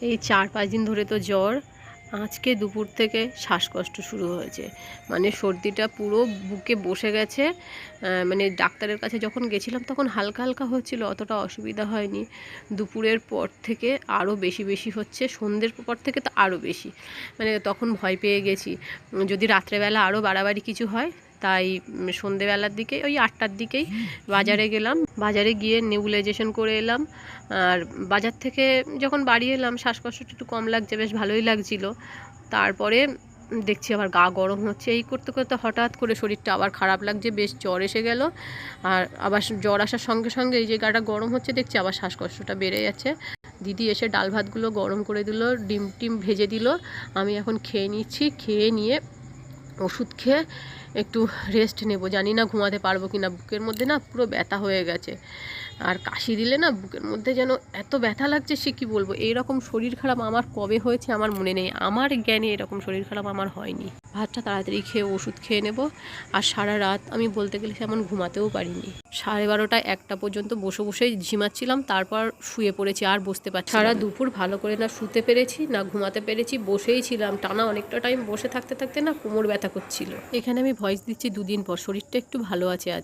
এই চার পাঁচ দিন ধরে তো জ্বর। আজকে দুপুর থেকে শ্বাসকষ্ট শুরু হয়েছে। মানে সর্দিটা পুরো বুকে বসে গেছে। মানে ডাক্তারের কাছে যখন গেছিলাম তখন হালকা হালকা হচ্ছিল, অতটা অসুবিধা হয়নি। দুপুরের পর থেকে আরও বেশি বেশি হচ্ছে, সন্ধ্যের পর থেকে তো আরও বেশি। মানে তখন ভয় পেয়ে গেছি। যদি রাত্রেবেলা আরও বাড়াবাড়ি কিছু হয় তাই সন্ধেবেলার দিকে ওই আটটার দিকেই বাজারে গেলাম। বাজারে গিয়ে নেবুলাইজেশন করে এলাম। আর বাজার থেকে যখন বাড়ি এলাম শ্বাসকষ্টটা একটু কম লাগছে, বেশ ভালোই লাগছিল। তারপরে দেখছি আবার গা গরম হচ্ছে। এই করতে করতে হঠাৎ করে শরীরটা আবার খারাপ লাগছে, বেশ জ্বর এসে গেল। আর আবার জ্বর আসার সঙ্গে সঙ্গে এই যে গাটা গরম হচ্ছে, দেখছি আবার শ্বাসকষ্টটা বেড়ে যাচ্ছে। দিদি এসে ডাল ভাতগুলো গরম করে দিল, ডিম টিম ভেজে দিল। আমি এখন খেয়ে নিচ্ছি, খেয়ে নিয়ে ওষুধ খেয়ে একটু রেস্ট নেব। জানি না ঘুমাতে পারব কি না বুকের মধ্যে না পুরো ব্যথা হয়ে গেছে। আর কাশি দিলে না বুকের মধ্যে যেন এত ব্যথা লাগছে, সে কী বলব? এইরকম শরীর খারাপ আমার কবে হয়েছে আমার মনে নেই। আমার জ্ঞানে এরকম শরীর খারাপ আমার হয়নি। ভাতটা তাড়াতাড়ি খেয়ে ওষুধ খেয়ে নেব। আর সারা রাত আমি বলতে গেলে সেমন ঘুমাতেও পারিনি। সাড়ে বারোটা একটা পর্যন্ত বসে বসেই ঝিমাচ্ছিলাম, তারপর শুয়ে পড়েছি আর বসতে পারছি সারা দুপুর ভালো করে না শুতে পেরেছি, না ঘুমাতে পেরেছি, বসেই ছিলাম। টানা অনেকটা টাইম বসে থাকতে থাকতে না কোমর ব্যথা করছিল। এখানে আমি ভয়েস দিচ্ছি, দুদিন পর শরীরটা একটু ভালো আছে আজ।